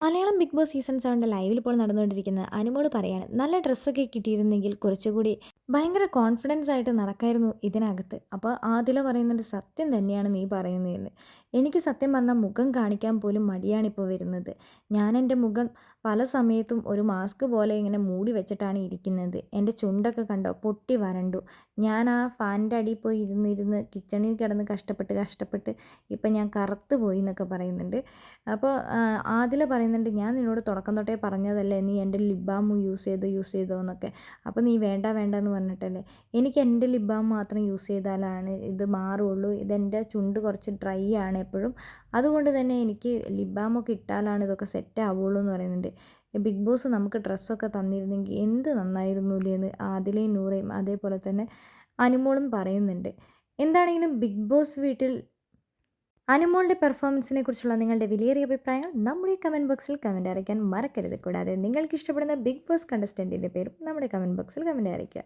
Malayalam big boss season സെവന്റെ ലൈവിൽ ഇപ്പോൾ നടന്നുകൊണ്ടിരിക്കുന്നത് അനുമോൾ പറയാണ് നല്ല ഡ്രസ്സൊക്കെ കിട്ടിയിരുന്നെങ്കിൽ കുറച്ചുകൂടി ഭയങ്കര കോൺഫിഡൻസ് ആയിട്ട് നടക്കായിരുന്നു ഇതിനകത്ത്. അപ്പോൾ ആദില പറയുന്നുണ്ട് സത്യം തന്നെയാണ് നീ പറയുന്നതെന്ന്. എനിക്ക് സത്യം പറഞ്ഞാൽ മുഖം കാണിക്കാൻ പോലും മടിയാണിപ്പോൾ വരുന്നത്. ഞാൻ എന്റെ മുഖം പല സമയത്തും ഒരു മാസ്ക് പോലെ ഇങ്ങനെ മൂടി വെച്ചിട്ടാണ് ഇരിക്കുന്നത്. എന്റെ ചുണ്ടൊക്കെ കണ്ടോ പൊട്ടി വരണ്ടു. ഞാൻ ആ ഫാനിന്റെ അടിയിൽ പോയി ഇരുന്നിരുന്ന് കിച്ചണിൽ കിടന്ന് കഷ്ടപ്പെട്ട് കഷ്ടപ്പെട്ട് ഇപ്പം ഞാൻ കറുത്ത് പോയി എന്നൊക്കെ പറയുന്നുണ്ട്. അപ്പോൾ ആദില പറയുന്നുണ്ട് ഞാൻ നിന്നോട് തുടക്കം തൊട്ടേ പറഞ്ഞതല്ലേ നീ എന്റെ ലിബാമു യൂസ് ചെയ്തോ യൂസ് ചെയ്തോ എന്നൊക്കെ. അപ്പോൾ നീ വേണ്ട വേണ്ട എന്ന് പറഞ്ഞിട്ടല്ലേ? എനിക്ക് എന്റെ ലിബാം മാത്രം യൂസ് ചെയ്താലാണ് ഇത് മാറുള്ളൂ. ഇതെന്റെ ചുണ്ട് കുറച്ച് ഡ്രൈ ആണ് എപ്പോഴും. അതുകൊണ്ട് തന്നെ എനിക്ക് ലിപ് ബാമൊക്കെ ഇട്ടാലാണ് ഇതൊക്കെ സെറ്റ് ആവുള്ളൂ എന്ന് പറയുന്നുണ്ട്. ബിഗ് ബോസ് നമുക്ക് ഡ്രസ്സൊക്കെ തന്നിരുന്നെങ്കിൽ എന്ത് നന്നായിരുന്നില്ലേ എന്ന് ആദിലയും നൂറയും അതേപോലെ തന്നെ അനുമോളും പറയുന്നുണ്ട്. എന്താണെങ്കിലും ബിഗ് ബോസ് വീട്ടിൽ അനുമോളുടെ പെർഫോമൻസിനെ കുറിച്ചുള്ള നിങ്ങളുടെ വിലയേറിയ അഭിപ്രായങ്ങൾ നമ്മുടെ കമന്റ് ബോക്സിൽ കമന്റ് അറിയിക്കാൻ മറക്കരുത്. കൂടാതെ നിങ്ങൾക്ക് ഇഷ്ടപ്പെടുന്ന ബിഗ് ബോസ് കണ്ടസ്റ്റന്റിന്റെ പേരും നമ്മുടെ കമന്റ് ബോക്സിൽ കമന്റ് അറിയിക്കുക.